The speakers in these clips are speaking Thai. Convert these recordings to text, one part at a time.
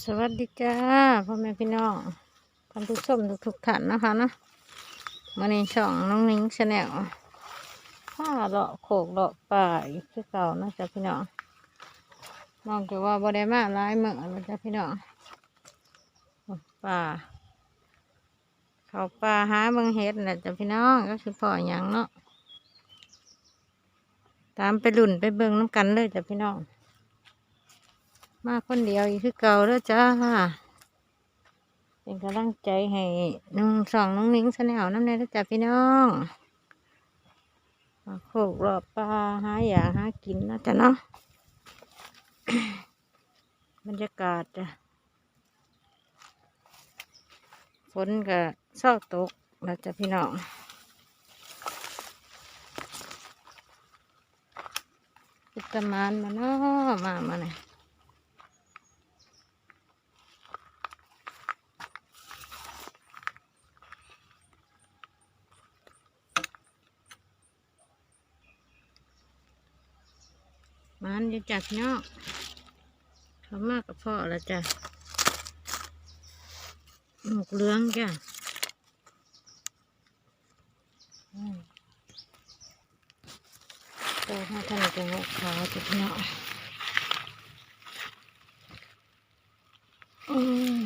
สวัสดีจ้าพ่อแม่พี่น้องท่านผู้ชมทุกทุกท่านนะคะเนาะมาในช่องน้องนิ้งชาแนลผ้าเลาะโขกเลาะป่าอีกคือเก่านะจ๊ะพี่น้องมองแต่ว่าบ่ไดมาหลายเหมื่อแล้วจ้ะพี่น้องป่า เขาป่าหาเบิงเห็ดแหละจ้ะพี่น้องก็คือพ่ออย่างเนาะตามไปลุ่นไปเบิงน้ำกันเลยจ้ะพี่น้อง มาคนเดียวอีกคือเก่าแล้วจ้าเป็นกำลังใจให้น้องสองน้องนิ้งสแนวน้ำในแล้วจ้าพี่น้องโคกรอบปลาหาอย่าหากินนะจ้ะเนาะบรรยากาศจ้ะฝนก็เศร้าตกแล้วจ้ะพี่น้องพิตมานมาเนาะมามาเนี่ย มันจะจักเนาะเขามากกับพ่อล้วจ้ะหมกเหลืองจ้ะอืมโตมาท่านจะหกขาจ้ะพี่น้องอืม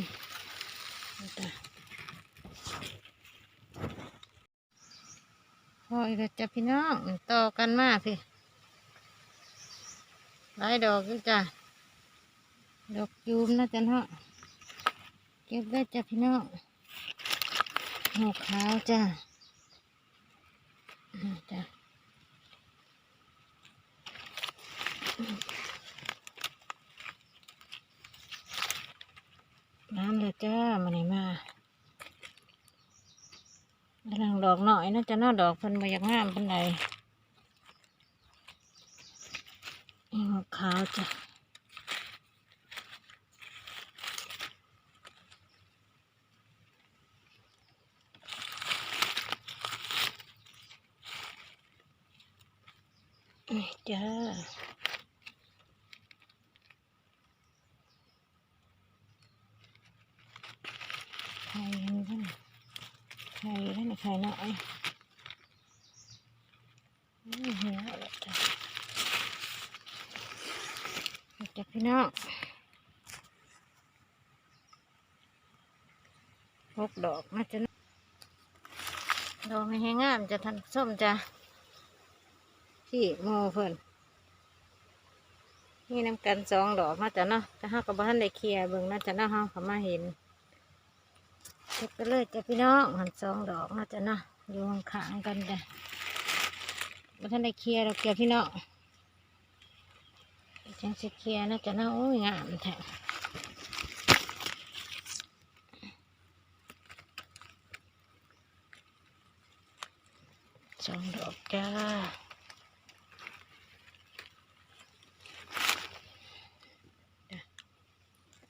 จ้ะพ่ออีกจ้ะพี่น้องต่อกันมากพี่ หลายดอกอยู่จ้ะดอกจูมนะจ๊ะเนาะเก็บได้จ้ะพี่น้องหอกขาวจ้ะอ่าจ้ะน้ำเลยจ้ามาไหนมากำลังดอกหน่อยนะจ๊ะเนาะดอกเพิ่นมาอยากงามเป็นไรหอกขาวจ้ะจ้าไข่เห็นกันไข่ท่านไข่น้อยนี่เหี่ยวแล้วจ้ะนี่ จ้ะพี่น้องหกดอกนะจ๊ะดอกไม่ให้งามจะทันส้มจะที่โมเพิ่นนี่น้ำกันสองดอกมาจะเนาะแต่ห้ากับบ้านได้เคลียร์เบิ่งน่าจะเนาะห้าเขามาเห็นเก็บกันเลยจ้ะพี่น้องหันสองดอกน่าจะเนาะอยู่ข้างกันจ้ะบ้านได้เคลียร์เราเคลียพี่น้อง จังสิเคียน่าจะเนาโอ้ยงามแท้สองดอกจ้า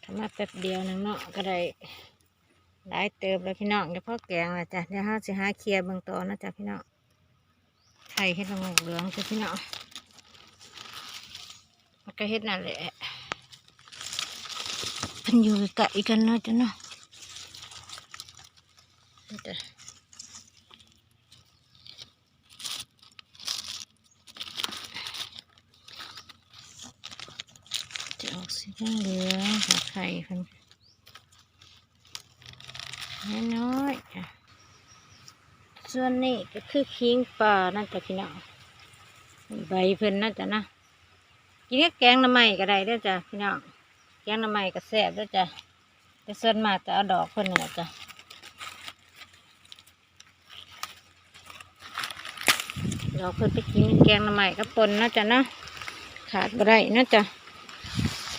ทำมาแป๊บเดียวนึงเนาะก็ได้หลายเติมเลยพี่น้องเดี๋ยวพ่อแกงละจ้ะเดี๋ยวห้าสิห้าเคลียร์เบื้องต้นนะจ๊ะพี่น้องไข่เห็ดละงกเหลืองจ้ะพี่น้อง ก็เห็ดนั่นแหละมันอยู่ไกลกันเนาะจ้ะเนาะจะออกสีเหลืองๆค่ะไข่เพิ่นน้อยๆส่วนนี้ก็คือคิงปลานั่นจ้ะพี่น้องใบเพิ่นนั่นจ้ะนะ กินกับแกงน้ำไม้ก็ได้เด้อจ้ะพี่น้องแกงน้ำไม้ก็แซ่บด้อจ้ะแต่ส่วนมากจะเอาดอกเพิ่นนี่แหละจ้ะดอกเพิ่นไปกินแกงน้ำไม้ก็ปนนะจ้ะนะขาดบ่ได้นะจ้ะ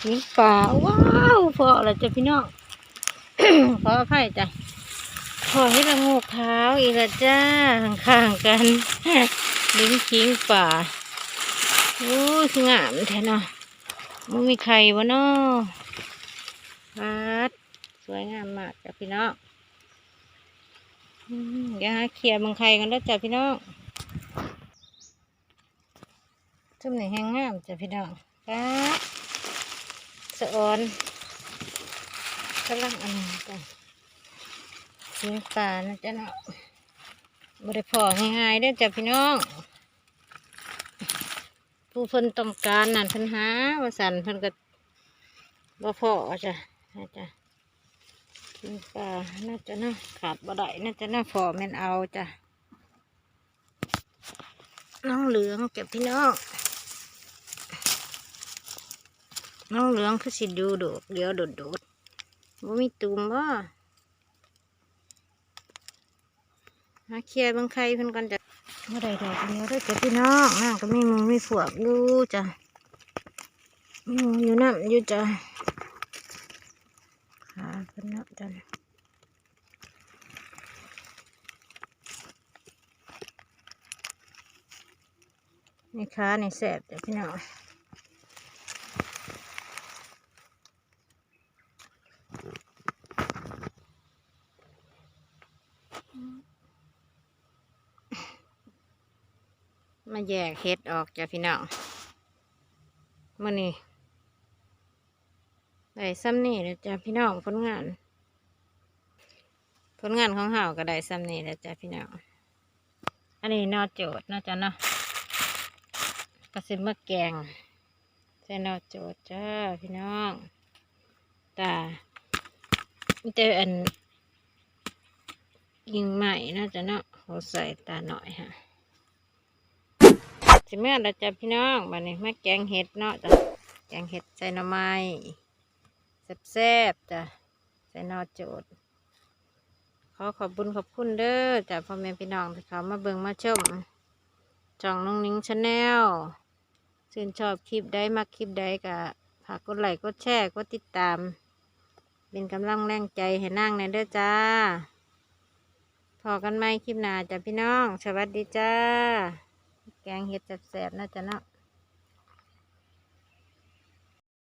คิงปลาว้าวพอแล้วจ้ะพี่น้อง ขออภัยจ้ะขอให้ละงูกขาอีกละจ้าข้างๆกัน ลิ้นคิงป่า โอ้ยคืองามแท้เนาะมันมีไข่วะเนาะพัดสวยงามมากจ้ะพี่น้องอืมเดี๋ยวหาเคลียร์บังไข่กันแล้วจ้ะพี่น้องทุ่มหนึ่งแห้งงามจ้ะพี่น้องพัดสะออนกำลังอันนี้จ้ะกินปลานะจ๊ะเนาะบริพอง่ายๆได้จ้ะพี่น้อง ผู้เพิ่นต้องการนั่นเพิ่นหาว่าสันเพิ่นก็บ่พอจ้ะนะจ๊ะกินปลาน่าจะเนาะขาดบ่ได้น่าจะเนาพอแม่นเอาจ้ะน้องเหลืองเก็บพี่น้องน้องเหลืองคือสิดูโดดเดี๋ยวโดดโดดๆบ่มีตุ่มบ่หาเคลียร์บางใครเพิ่นก่อนจ้ะ เมื่อใดดอกเดียวได้เจ้ะพี่น้องน้ำก็มีมูมีฝวกอยู่จ้ะมีมูอยู่น้ำอยู่จ้ะขาเป็นน้ำจ้ะนี่ขานี่แสบจ้ะพี่น้อง มาแยกเห็ดออกจ้ะพี่น้องมื่อนี้ได้ซ้ำนี่เลยจ้ะพี่น้องผลงาน ผลงานของเฮาก็ได้ซ้ำนี่แล้วจ้ะพี่น้องอันนี้นอโจทย์เนาะจ้ะเนาะกระซิบมะแกงใส่นอโจทย์จ้าพี่น้องตามีแต่อันยิงใหม่น่าจะเนาะเขาใส่ตาหน่อยฮะ สิเมื่อเราจะพี่น้องบันนี้มาแกงเห็ดเนาะจ้ะแกงเห็ดใส่หน่อไม้แซ่บๆจ้ะใส่นอโจทย์ขอขอบคุญขอบคุณเด้อจากพ่อแม่พี่น้องที่เขามาเบิ่งมาชมจ่องน้องนิ้งชาแนลชื่นชอบคลิปใดมักคลิปใดก็ฝากกดไลค์กดแชร์กดติดตาม เป็นกำลังแรงใจให้นั่งในเด้อจ้าพอกันไหมคลิปหน้าจ้ะพี่น้อง สวัสดีจ้า แกงเห็ดแสบๆนะจ๊ะเนาะ